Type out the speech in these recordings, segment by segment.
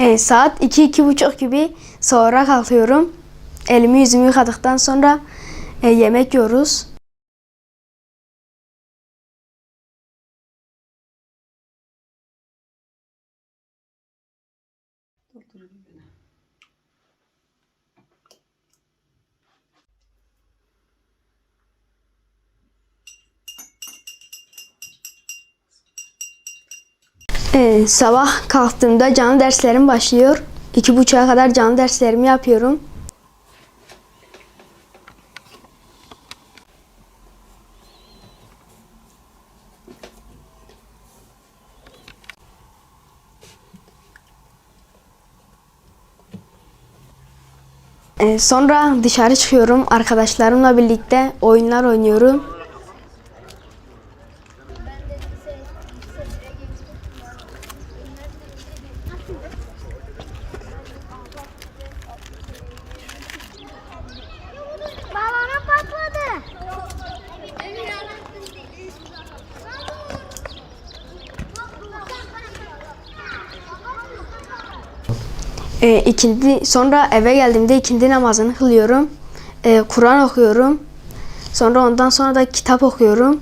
E, saat 2-2.30 gibi sonra kalkıyorum. Elimi yüzümü yıkadıktan sonra e, yemek yiyoruz. E, sabah kalktığımda canlı derslerim başlıyor. 2.30'a kadar canlı derslerimi yapıyorum. E, sonra dışarı çıkıyorum. Arkadaşlarımla birlikte oyunlar oynuyorum. E, ikindi, sonra eve geldiğimde ikindi namazını kılıyorum. E, Kur'an okuyorum. Sonra ondan sonra da kitap okuyorum.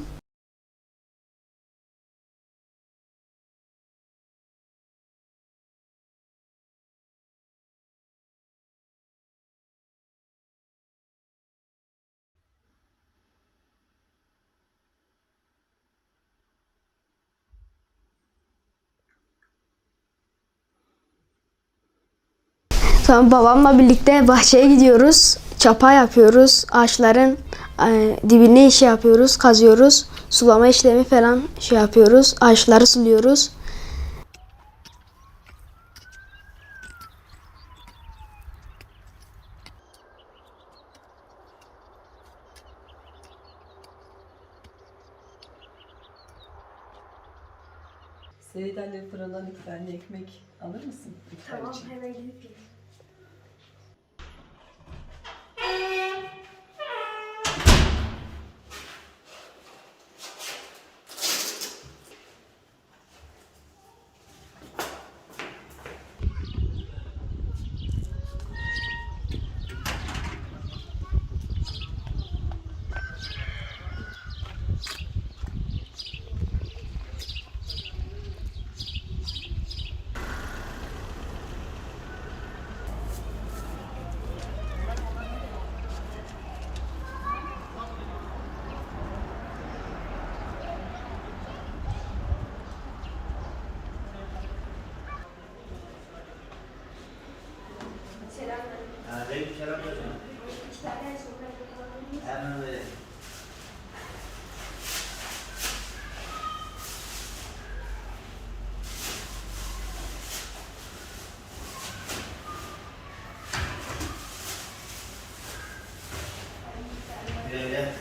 Sonra babamla birlikte bahçeye gidiyoruz. Çapa yapıyoruz. Ağaçların e, dibine işi yapıyoruz. Kazıyoruz. Sulama işlemi falan şey yapıyoruz. Ağaçları suluyoruz. Seyit anne fırından iki tane ekmek alır mısın? İftar için. hemen gidip Aleykümselam Devriyat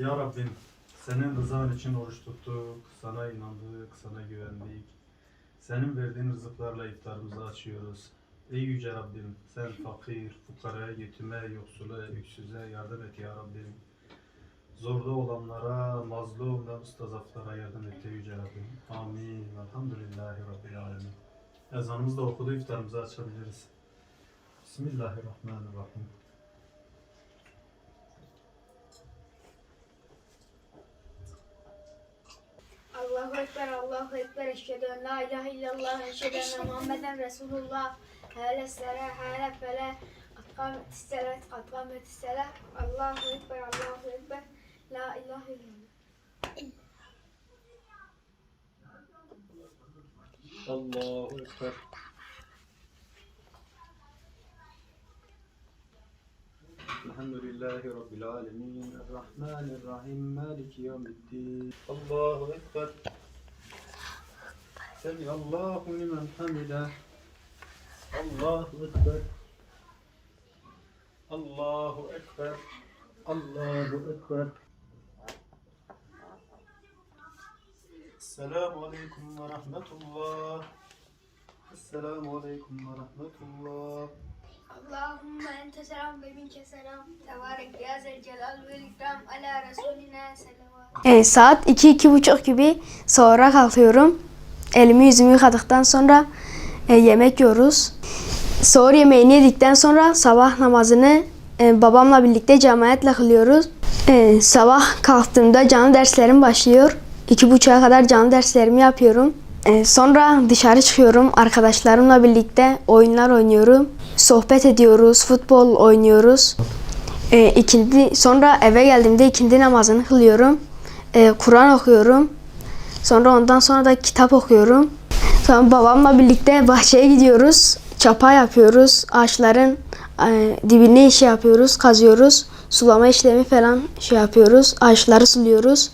Ya Rabbim, senin rızan için oruç tuttuk, sana inandık, sana güvendik. Senin verdiğin rızıklarla iftarımızı açıyoruz. Ey Yüce Rabbim, sen fakir, fukaraya, yetime, yoksula, öksüze yardım et ya Rabbim. Zorda olanlara, mazlum ve mustazaflara yardım et ey Yüce Rabbim. Amin. Elhamdülillahi Rabbil Alemin. Ezanımızı da okudu, iftarımızı açabiliriz. Bismillahirrahmanirrahim. Allahu Ekber, Allahu Ekber, eşhedü en la ilahe illallah, eşhedü enne Muhammeden Resulullah, hele sere, hele fele, atkamet istelet, atkamet istelet, Allahu Ekber, Allahu Ekber, la ilahe illallah. Allahu Ekber. الحمد لله رب العالمين. الرحمن الرحيم. مالك يوم الدين. الله أكبر. سمع الله لمن حمده. الله أكبر. الله أكبر. الله أكبر. السلام عليكم ورحمة الله. السلام عليكم ورحمة الله. Allahümme ente selam ve minke selam. Tebarek ya zel celal ve ikram ala Resulina selavat. E, saat 2-2.30 gibi sonra kalkıyorum. Elimi yüzümü yıkadıktan sonra e, yemek yiyoruz. Sahur yemeğini yedikten sonra sabah namazını e, babamla birlikte cemaatle kılıyoruz. E, sabah kalktığımda canlı derslerim başlıyor. 2.30'a kadar canlı derslerimi yapıyorum. E, sonra dışarı çıkıyorum. Arkadaşlarımla birlikte oyunlar oynuyorum. Sohbet ediyoruz, futbol oynuyoruz. E, ikindi, sonra eve geldiğimde ikindi namazını kılıyorum. E, Kur'an okuyorum. Sonra ondan sonra da kitap okuyorum. Sonra babamla birlikte bahçeye gidiyoruz. Çapa yapıyoruz. Ağaçların e, dibine işi yapıyoruz, kazıyoruz. Sulama işlemi falan şey yapıyoruz. Ağaçları suluyoruz.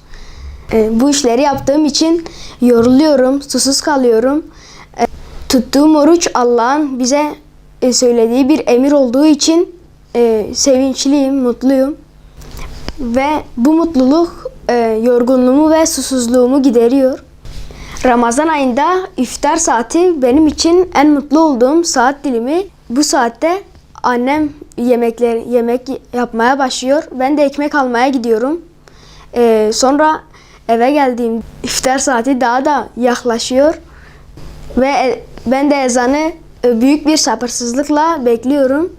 E, bu işleri yaptığım için yoruluyorum, susuz kalıyorum. E, tuttuğum oruç Allah'ın bize e, söylediği bir emir olduğu için e, sevinçliyim, mutluyum. Ve bu mutluluk e, yorgunluğumu ve susuzluğumu gideriyor. Ramazan ayında iftar saati benim için en mutlu olduğum saat dilimi. Bu saatte annem yemekler yemek yapmaya başlıyor. Ben de ekmek almaya gidiyorum. E, sonra eve geldiğim iftar saati daha da yaklaşıyor. Ve e, ben de ezanı büyük bir sabırsızlıkla bekliyorum.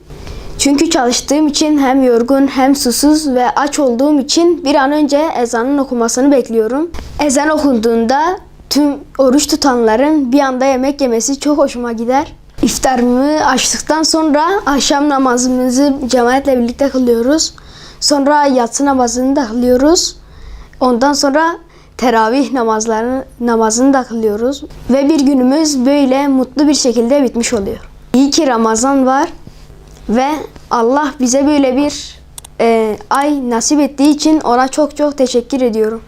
Çünkü çalıştığım için hem yorgun hem susuz ve aç olduğum için bir an önce ezanın okumasını bekliyorum. Ezan okunduğunda tüm oruç tutanların bir anda yemek yemesi çok hoşuma gider. İftarımı açtıktan sonra akşam namazımızı cemaatle birlikte kılıyoruz. Sonra yatsı namazını da kılıyoruz. Ondan sonra teravih namazlarını namazını da kılıyoruz ve bir günümüz böyle mutlu bir şekilde bitmiş oluyor. İyi ki Ramazan var ve Allah bize böyle bir e, ay nasip ettiği için ona çok çok teşekkür ediyorum.